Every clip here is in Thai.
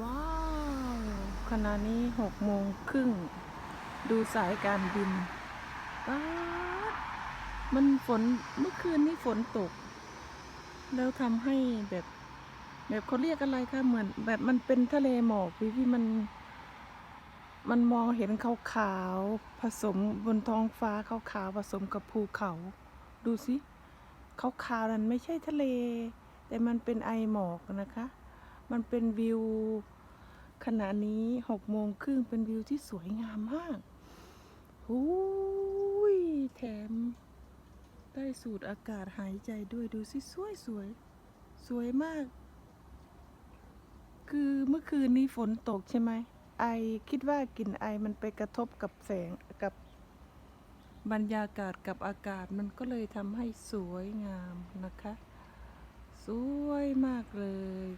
ว้าวขณะนี้หกโมงครึ่ง ดูสายการบินป๊าดมันฝนเมื่อคืนนี้ฝนตก แล้วทำให้แบบ แบบเขาเรียกอะไรคะเหมือน แบบมันเป็นทะเลหมอกพี่พี่มัน มันมองเห็นขาวๆผสมบนท้องฟ้าขาวๆผสมกับภูเขา ดูสิขาวๆนั้นไม่ใช่ทะเล แต่มันเป็นไอหมอกนะคะ มันเป็นวิวขณะนี้หกโมงครึ่งเป็นวิวที่สวยงามมากหูยแถม ได้สูดอากาศหายใจด้วยดูสิสวยสวย สวยมาก คือเมื่อคืนนี้ฝนตกใช่ไหม ไอคิดว่ากลิ่นไอมันไปกระทบกับแสงกับบรรยากาศกับอากาศมันก็เลยทำให้สวยงามนะคะ สวยมากเลย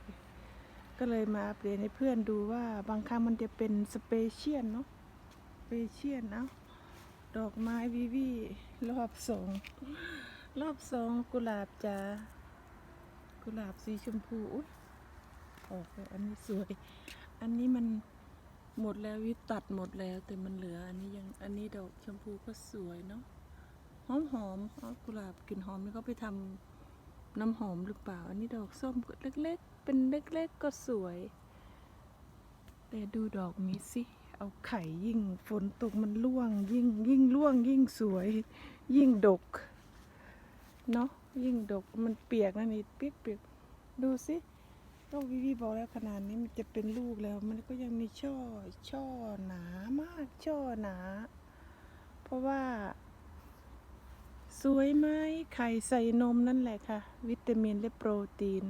ก็เลยมาอัปเดตให้เพื่อนดูว่าบางครั้งมันจะเป็นสเปเชียลเนาะสเปเชียลเนาะดอกไม้วิวีรอบสองรอบสองกุหลาบจะกุหลาบสีชมพูอุ๊ยออกไปอันนี้สวย อันนี้มันหมดแล้ววิตัดหมดแล้วแต่มันเหลืออันนี้ยังอันนี้ดอกชมพูก็สวยเนาะหอมหอมกุหลาบกลิ่นหอมนี่เขาไปทำ น้ำหอมหรือเปล่า อันนี้ดอกส้มก็เล็กๆ เป็นเล็กๆก็สวย แต่ดูดอกนี้สิ เอาไข่ยิ่งฝนตกมันร่วง ยิ่งยิ่งร่วงยิ่งสวย ยิ่งดก เนาะยิ่งดกมันเปียกนะนี่เปียกเปียกดูสิก็วิวีบอกแล้วขนาดนี้มันจะเป็นลูกแล้ว มันก็ยังมีช่อช่อหนามากช่อหนา เพราะว่า สวยไหมไข่ใส่นมนั่นแหละค่ะ วิตามินและโปรตีน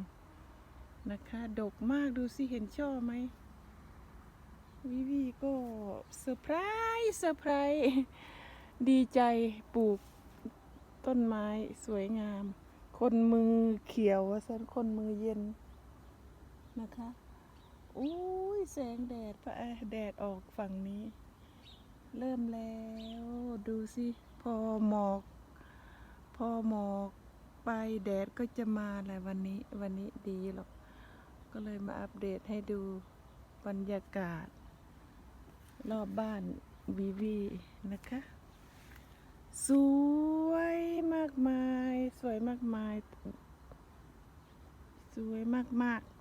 นะคะ ดกมากดูสิเห็นช่อไหมวิวีก็เซอร์ไพรส์เซอร์ไพรส์ดีใจปลูกต้นไม้สวยงาม คนมือเขียวสันคนมือเย็นนะคะอุ้ยแสงแดดพระแดดออกฝั่งนี้ เริ่มแล้วดูสิ พอหมอก พอหมอกไปแดดก็จะมาแหละวันนี้วันนี้ดีหรอก ก็เลยมาอัปเดตให้ดูบรรยากาศ รอบบ้านวีวีนะคะ สวยมากมาย สวยมากมาย สวยมากมากๆ